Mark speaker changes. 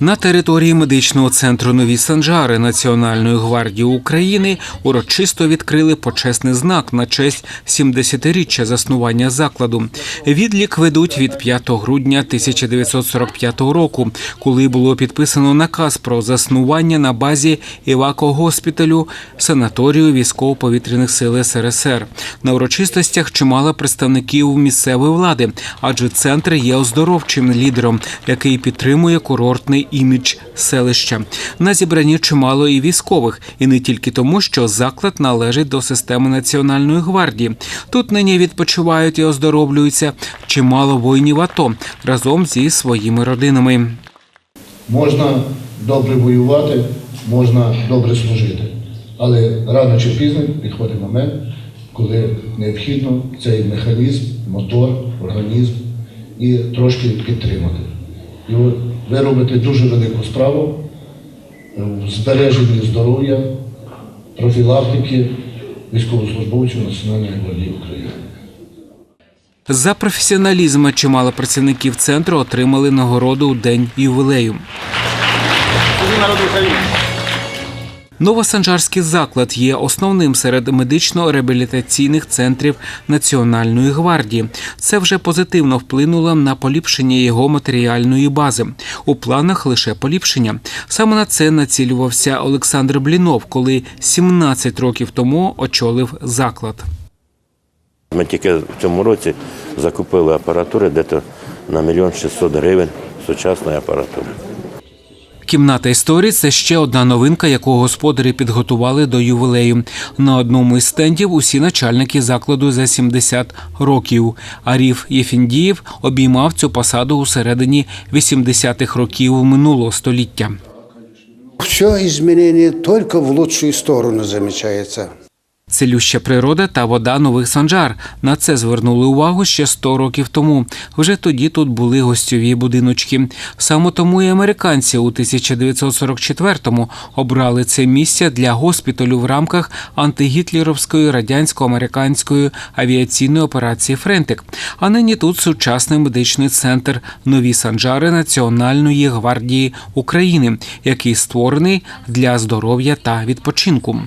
Speaker 1: На території медичного центру Нові Санжари Національної гвардії України урочисто відкрили почесний знак на честь 70-річчя заснування закладу. Відлік ведуть від 5 грудня 1945 року, коли було підписано наказ про заснування на базі Івако госпіталю санаторію військово-повітряних сил СРСР. На урочистостях чимало представників місцевої влади, адже центр є оздоровчим лідером, який підтримує курортний імідж селища. На зібранні чимало і військових, і не тільки тому, що заклад належить до системи Національної гвардії. Тут нині відпочивають і оздоровлюються чимало воїнів АТО разом зі своїми родинами.
Speaker 2: Можна добре воювати, можна добре служити. Але рано чи пізно підходить момент, коли необхідно цей механізм, мотор, організм і трошки підтримати. І от ви робите дуже велику справу в збереженні здоров'я, профілактики військовослужбовців Національної гвардії України.
Speaker 1: За професіоналізм чимало працівників центру отримали нагороду у день ювілею. Новосанжарський заклад є основним серед медично-реабілітаційних центрів Національної гвардії. Це вже позитивно вплинуло на поліпшення його матеріальної бази. У планах лише поліпшення. Саме на це націлювався Олександр Блінов, коли 17 років тому очолив заклад.
Speaker 3: Ми тільки в цьому році закупили апаратури десь на мільйон 600 гривень сучасної апаратури.
Speaker 1: Кімната історії це ще одна новинка, яку господарі підготували до ювілею. На одному із стендів усі начальники закладу за 70 років. Аріф Єфіндієв обіймав цю посаду у середині 80-х років минулого століття.
Speaker 4: Все змінення только в лучшу сторону замечается.
Speaker 1: Цілюща природа та вода нових санжар. На це звернули увагу ще 100 років тому. Вже тоді тут були гостьові будиночки. Саме тому і американці у 1944-му обрали це місце для госпіталю в рамках антигітлерівської радянсько-американської авіаційної операції Френтик. А нині тут сучасний медичний центр Нові санжари Національної гвардії України, який створений для здоров'я та відпочинку.